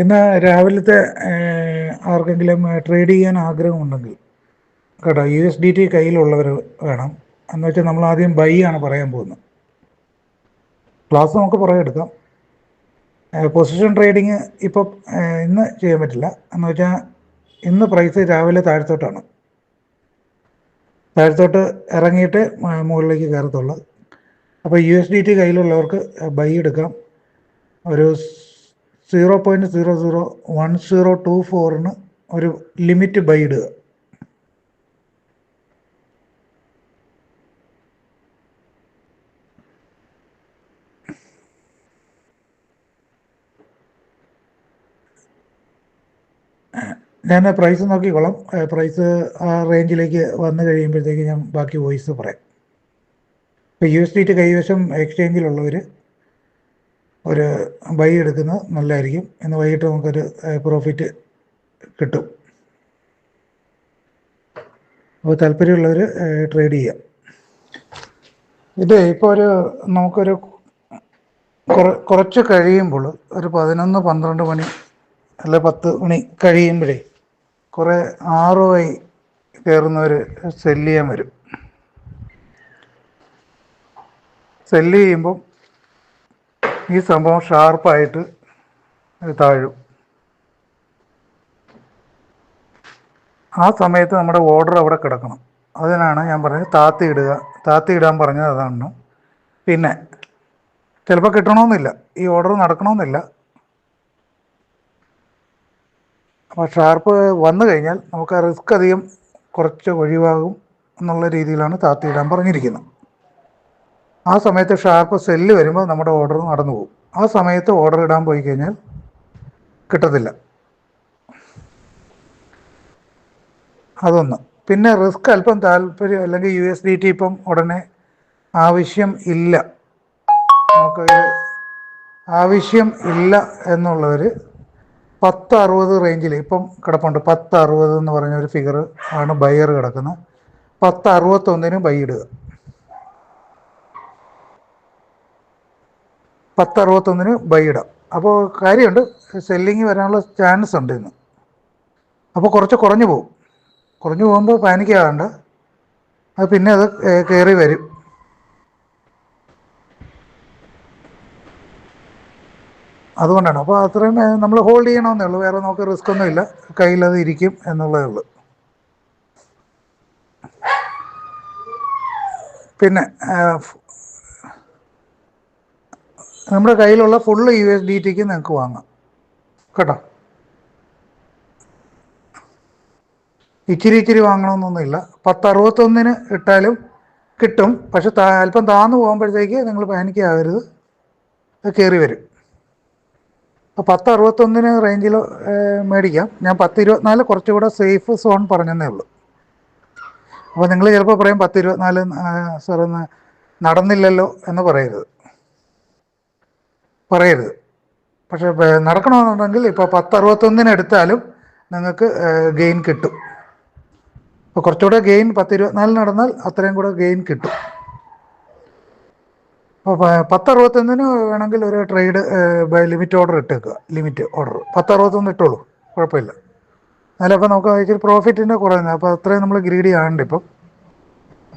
ഇന്ന് രാവിലത്തെ ആർക്കെങ്കിലും ട്രേഡ് ചെയ്യാൻ ആഗ്രഹമുണ്ടെങ്കിൽ കേട്ടോ യു എസ് ഡി ടി കയ്യിലുള്ളവർ വേണം. എന്ന് വെച്ചാൽ നമ്മൾ ആദ്യം ബൈ ആണ് പറയാൻ പോകുന്നത്. ക്ലാസ് നമുക്ക് പുറകെ എടുക്കാം. പൊസിഷൻ ട്രേഡിങ് ഇപ്പം ഇന്ന് ചെയ്യാൻ പറ്റില്ല. എന്ന് വെച്ചാൽ ഇന്ന് പ്രൈസ് രാവിലെ താഴത്തോട്ടാണ്. താഴത്തോട്ട് ഇറങ്ങിയിട്ട് മുകളിലേക്ക് കയറത്തുള്ളത് അപ്പോൾ യു എസ് ഡി ടി കയ്യിലുള്ളവർക്ക് ബൈ എടുക്കാം. ഒരു zero point zero zero one zero two ഫോറിന് ഒരു ലിമിറ്റ് ബൈ ഇടുക ഞാൻ പ്രൈസ് നോക്കിക്കോളാം പ്രൈസ് ആ റേഞ്ചിലേക്ക് വന്നു കഴിയുമ്പോഴത്തേക്ക് ഞാൻ ബാക്കി വോയിസ് പറയാം. ഇപ്പോൾ യു എസ് ഡി ടി കൈവശം എക്സ്ചേഞ്ചിലുള്ളവർ ഒരു ബൈ എടുക്കുന്നത് നല്ലതായിരിക്കും. ഇന്ന് വൈകിട്ട് നമുക്കൊരു പ്രോഫിറ്റ് കിട്ടും. അപ്പോൾ താല്പര്യമുള്ളവർ ട്രേഡ് ചെയ്യാം. ഇത് ഇപ്പോൾ ഒരു നമുക്കൊരു കുറച്ച് കഴിയുമ്പോൾ ഒരു പതിനൊന്ന് പന്ത്രണ്ട് മണി അല്ലെ പത്ത് മണി കഴിയുമ്പോഴേ കുറേ ആറ് വൈ കയറുന്നവർ സെല്ല് ചെയ്യാൻ വരും. സെല്ല് ചെയ്യുമ്പം ഈ സംഭവം ഷാർപ്പായിട്ട് താഴും. ആ സമയത്ത് നമ്മുടെ ഓർഡർ അവിടെ കിടക്കണം. അതിനാണ് ഞാൻ പറഞ്ഞത് താത്തി ഇടുക. താത്തി ഇടാൻ പറഞ്ഞത് അതാണ് പിന്നെ ചിലപ്പോൾ കിട്ടണമെന്നില്ല. ഈ ഓർഡർ നടക്കണമെന്നില്ല. അപ്പോൾ ഷാർപ്പ് വന്നു കഴിഞ്ഞാൽ നമുക്ക് ആ റിസ്ക് അധികം കുറച്ച് ഒഴിവാകും എന്നുള്ള രീതിയിലാണ് താത്തി ഇടാൻ പറഞ്ഞിരിക്കുന്നത്. ആ സമയത്ത് ഷാർപ്പ് സെല്ല് വരുമ്പോൾ നമ്മുടെ ഓർഡർ നടന്നു പോകും. ആ സമയത്ത് ഓർഡർ ഇടാൻ പോയി കഴിഞ്ഞാൽ കിട്ടത്തില്ല. അതൊന്ന്. പിന്നെ റിസ്ക് അല്പം താല്പര്യം അല്ലെങ്കിൽ യു എസ് ഡി ടി ഇപ്പം ഉടനെ ആവശ്യം ഇല്ല. നമുക്ക് ആവശ്യം ഇല്ല എന്നുള്ളവർ പത്ത് അറുപത് റേഞ്ചിൽ ഇപ്പം കിടപ്പുണ്ട്. പത്ത് അറുപത് എന്ന് പറഞ്ഞ ഒരു ഫിഗർ ആണ് ബയർ കിടക്കുന്നത്. പത്ത് അറുപത്തൊന്നിന് ബൈ ഇടുക. പത്ത് അറുപത്തൊന്നിന് ബൈ ഇടാം. അപ്പോൾ കാര്യമുണ്ട് സെല്ലിങ് വരാനുള്ള ചാൻസ് ഉണ്ട് ഇന്ന്. അപ്പോൾ കുറച്ച് കുറഞ്ഞു പോകും. കുറഞ്ഞു പോകുമ്പോൾ പാനിക്ക് ആകണ്ട. അത് പിന്നെ അത് കയറി വരും. അതുകൊണ്ടാണ്. അപ്പോൾ അത്രയും നമ്മൾ ഹോൾഡ് ചെയ്യണമെന്നേ ഉള്ളൂ. വേറെ നമുക്ക് റിസ്ക് ഒന്നുമില്ല അത് ഇരിക്കും എന്നുള്ളതേ ഉള്ളൂ. പിന്നെ നമ്മുടെ കയ്യിലുള്ള ഫുള്ള് യു എസ് ഡി ടിക്ക് നിങ്ങൾക്ക് വാങ്ങാം. കേട്ടോ? ഇച്ചിരി ഇച്ചിരി വാങ്ങണമെന്നൊന്നുമില്ല. പത്ത് അറുപത്തൊന്നിന് ഇട്ടാലും കിട്ടും. പക്ഷെ അല്പം താന്നു പോകുമ്പോഴത്തേക്ക് നിങ്ങൾ പാനിക്ക് ആകരുത് അത് കയറി വരും. അപ്പോൾ പത്ത് അറുപത്തൊന്നിന് റേഞ്ചിൽ മേടിക്കാം. ഞാൻ പത്ത് ഇരുപത്തിനാല് കുറച്ചുകൂടെ സേഫ് സോൺ പറഞ്ഞതേ ഉള്ളൂ. അപ്പോൾ നിങ്ങൾ ചിലപ്പോൾ പറയും പത്ത് ഇരുപത്തിനാല് സാറൊന്ന് നടന്നില്ലല്ലോ എന്ന് പറയരുത്. പറയരുത്. പക്ഷേ നടക്കണമെന്നുണ്ടെങ്കിൽ ഇപ്പോൾ പത്ത് അറുപത്തൊന്നിന് എടുത്താലും നിങ്ങൾക്ക് ഗെയിൻ കിട്ടും. അപ്പോൾ കുറച്ചുകൂടെ ഗെയിൻ പത്ത് ഇരുപത്തിനാലിന് നടന്നാൽ അത്രയും കൂടെ ഗെയിൻ കിട്ടും. അപ്പോൾ പത്ത് അറുപത്തൊന്നിന് വേണമെങ്കിൽ ഒരു ട്രേഡ് ബൈ ലിമിറ്റ് ഓർഡർ ഇട്ടേക്കുക. ലിമിറ്റ് ഓർഡർ പത്ത് അറുപത്തൊന്ന് ഇട്ടോളൂ. കുഴപ്പമില്ല. എന്നാലും അപ്പോൾ നമുക്ക് ഇച്ചിരി പ്രോഫിറ്റിന്റെ കുറയുന്നത് അപ്പോൾ അത്രയും നമ്മൾ ഗ്രീഡി ആകണ്ട ഇപ്പം.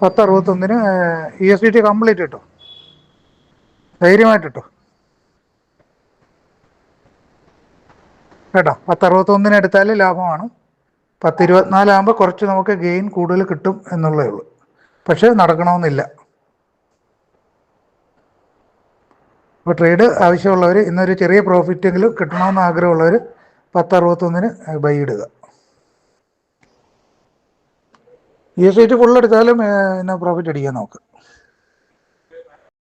പത്ത് അറുപത്തൊന്നിന് E S D T complete കിട്ടും ധൈര്യമായിട്ട് കേട്ടോ പത്ത് അറുപത്തൊന്നിന് എടുത്താൽ ലാഭമാണ്. പത്ത് ഇരുപത്തിനാലാകുമ്പോൾ കുറച്ച് നമുക്ക് ഗെയിൻ കൂടുതൽ കിട്ടും എന്നുള്ളേ ഉള്ളൂ. പക്ഷേ നടക്കണമെന്നില്ല. അപ്പോൾ ട്രേഡ് ആവശ്യമുള്ളവർ ഇന്നൊരു ചെറിയ പ്രോഫിറ്റെങ്കിലും കിട്ടണമെന്ന് ആഗ്രഹമുള്ളവർ പത്ത് അറുപത്തൊന്നിന് ബൈ ഇടുക ഈ സൈറ്റ് ഫുൾ എടുത്താലും എന്നാ പ്രോഫിറ്റ് അടിക്കാൻ നോക്ക്